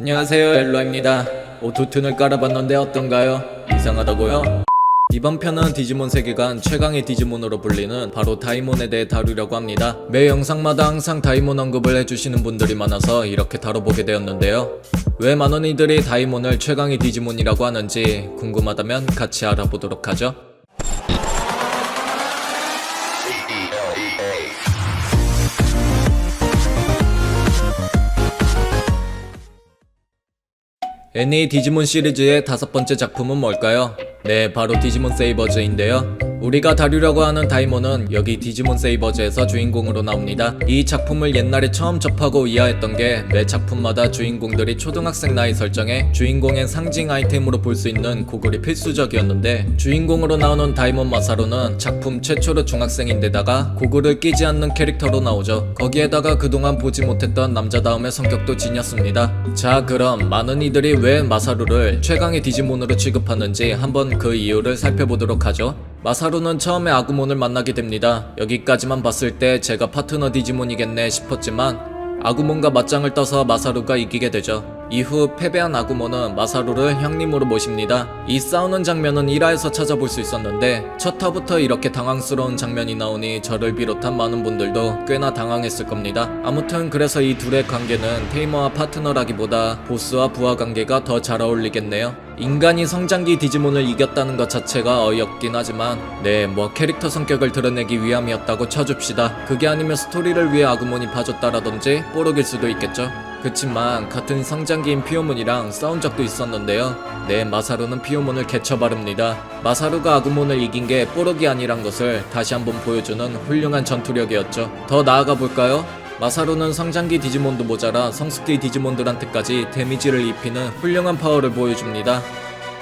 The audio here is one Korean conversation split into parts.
안녕하세요 엘로입니다 오토튠을 깔아봤는데 어떤가요? 이상하다고요? 이번 편은 디지몬 세계관 최강의 디지몬으로 불리는 바로 다이몬에 대해 다루려고 합니다. 매 영상마다 항상 다이몬 언급을 해주시는 분들이 많아서 이렇게 다뤄보게 되었는데요. 왜 많은 이들이 다이몬을 최강의 디지몬이라고 하는지 궁금하다면 같이 알아보도록 하죠. NA 디지몬 시리즈의 다섯 번째 작품은 뭘까요? 네, 바로 디지몬 세이버즈인데요. 우리가 다루려고 하는 다이몬은 여기 디지몬 세이버즈에서 주인공으로 나옵니다. 이 작품을 옛날에 처음 접하고 이해했던 게 매 작품마다 주인공들이 초등학생 나이 설정에 주인공의 상징 아이템으로 볼 수 있는 고글이 필수적이었는데 주인공으로 나오는 다이몬 마사로는 작품 최초로 중학생인데다가 고글을 끼지 않는 캐릭터로 나오죠. 거기에다가 그동안 보지 못했던 남자다움의 성격도 지녔습니다. 자 그럼 많은 이들이 왜 마사루를 최강의 디지몬으로 취급하는지 한번 그 이유를 살펴보도록 하죠. 마사루는 처음에 아구몬을 만나게 됩니다. 여기까지만 봤을 때 제가 파트너 디지몬이겠네 싶었지만 아구몬과 맞짱을 떠서 마사루가 이기게 되죠. 이후 패배한 아구몬은 마사루를 형님으로 모십니다. 이 싸우는 장면은 1화에서 찾아볼 수 있었는데 첫 화부터 이렇게 당황스러운 장면이 나오니 저를 비롯한 많은 분들도 꽤나 당황했을 겁니다. 아무튼 그래서 이 둘의 관계는 테이머와 파트너라기보다 보스와 부하 관계가 더 잘 어울리겠네요. 인간이 성장기 디지몬을 이겼다는 것 자체가 어이없긴 하지만 네 뭐 캐릭터 성격을 드러내기 위함이었다고 쳐줍시다. 그게 아니면 스토리를 위해 아구몬이 봐줬다라든지 뽀록일 수도 있겠죠. 그치만 같은 성장기인 피오몬이랑 싸운 적도 있었는데요. 네 마사루는 피오몬을 개처바릅니다. 마사루가 아구몬을 이긴 게 뽀록이 아니란 것을 다시 한번 보여주는 훌륭한 전투력이었죠. 더 나아가 볼까요? 마사루는 성장기 디지몬도 모자라 성숙기 디지몬들한테까지 데미지를 입히는 훌륭한 파워를 보여줍니다.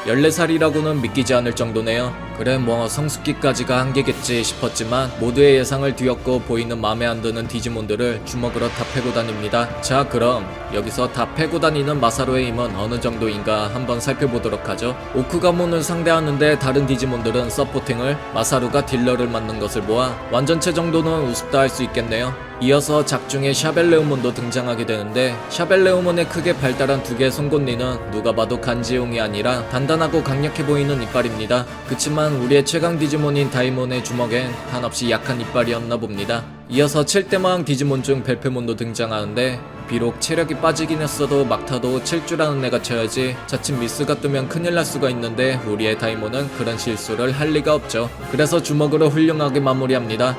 14살이라고는 믿기지 않을 정도네요. 그래 뭐 성숙기까지가 한계겠지 싶었지만 모두의 예상을 뒤엎고 보이는 맘에 안 드는 디지몬들을 주먹으로 다 패고 다닙니다. 자 그럼 여기서 다 패고 다니는 마사로의 힘은 어느 정도인가 한번 살펴보도록 하죠. 오크가몬을 상대하는데 다른 디지몬들은 서포팅을 마사루가 딜러를 맡는 것을 보아 완전체 정도는 우습다 할 수 있겠네요. 이어서 작중에 샤벨레우몬도 등장하게 되는데 샤벨레우몬의 크게 발달한 두 개의 송곳니는 누가 봐도 간지용이 아니라 단단하고 강력해 보이는 이빨입니다. 그치만 우리의 최강 디지몬인 다이몬의 주먹엔 한없이 약한 이빨이었나 봅니다. 이어서 7대마왕 디지몬 중 벨페몬도 등장하는데 비록 체력이 빠지긴 했어도 막타도 칠 줄 아는 애가 쳐야지 자칫 미스가 뜨면 큰일 날 수가 있는데 우리의 다이몬은 그런 실수를 할 리가 없죠. 그래서 주먹으로 훌륭하게 마무리합니다.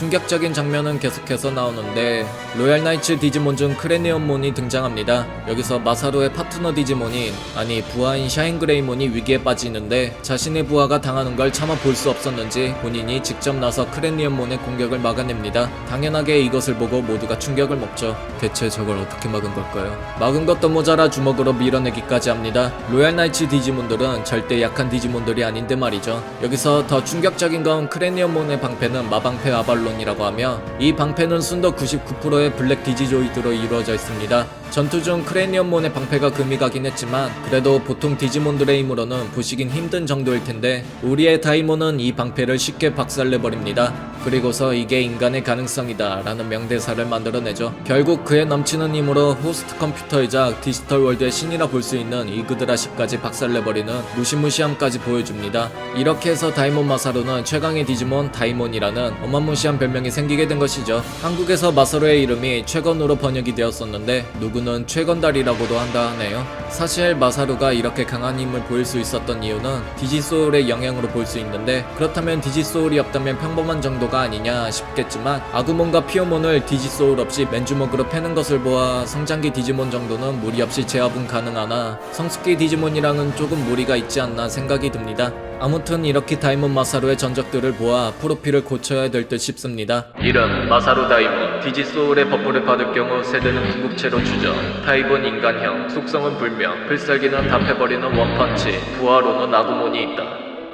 충격적인 장면은 계속해서 나오는데 로얄 나이츠 디지몬 중 크레니언몬이 등장합니다. 여기서 마사루의 파트너 디지몬인 아니 부하인 샤인그레이몬이 위기에 빠지는데 자신의 부하가 당하는 걸 참아 볼수 없었는지 본인이 직접 나서 크레니언몬의 공격을 막아냅니다. 당연하게 이것을 보고 모두가 충격을 먹죠. 대체 저걸 어떻게 막은 걸까요? 막은 것도 모자라 주먹으로 밀어내기까지 합니다. 로얄 나이츠 디지몬들은 절대 약한 디지몬들이 아닌데 말이죠. 여기서 더 충격적인 건 크레니언몬의 방패는 마방패 아발론 이라고 하며 이 방패는 순도 99%의 블랙 디지조이드로 이루어져 있습니다. 전투 중 크레니언몬의 방패가 금이 가긴 했지만 그래도 보통 디지몬들의 힘으로는 부시긴 힘든 정도일 텐데 우리의 다이몬은 이 방패를 쉽게 박살내버립니다. 그리고서 이게 인간의 가능성이다 라는 명대사를 만들어내죠. 결국 그의 넘치는 힘으로 호스트 컴퓨터이자 디지털 월드의 신이라 볼 수 있는 이그드라십까지 박살내버리는 무시무시함까지 보여줍니다. 이렇게 해서 다이몬 마사루는 최강의 디지몬 다이몬이라는 어마무시한 별명이 생기게 된 것이죠. 한국에서 마사루의 이름이 최건으로 번역이 되었었는데 누구 는 최건달이라고도 한다 하네요. 사실 마사루가 이렇게 강한 힘을 보일 수 있었던 이유는 디지소울의 영향으로 볼 수 있는데 그렇다면 디지소울이 없다면 평범한 정도가 아니냐 싶겠지만 아구몬과 피오몬을 디지소울 없이 맨주먹으로 패는 것을 보아 성장기 디지몬 정도는 무리 없이 제압은 가능하나 성숙기 디지몬이랑은 조금 무리가 있지 않나 생각이 듭니다. 아무튼 이렇게 다이몬 마사루의 전적들을 보아 프로필을 고쳐야 될 듯 싶습니다. 이름 마사루 다이몬 디지소울의 버프를 받을 경우 세대는 궁극체로 추정 타입은 인간형 속성은 불명 필살기는 다 패버리는 원펀치 부하로는 아구몬이 있다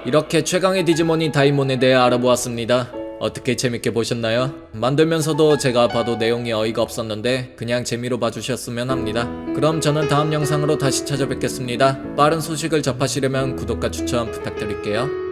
이렇게 최강의 디지몬인 다이몬에 대해 알아보았습니다 어떻게 재밌게 보셨나요? 만들면서도 제가 봐도 내용이 어이가 없었는데 그냥 재미로 봐주셨으면 합니다. 그럼 저는 다음 영상으로 다시 찾아뵙겠습니다. 빠른 소식을 접하시려면 구독과 추천 부탁드릴게요.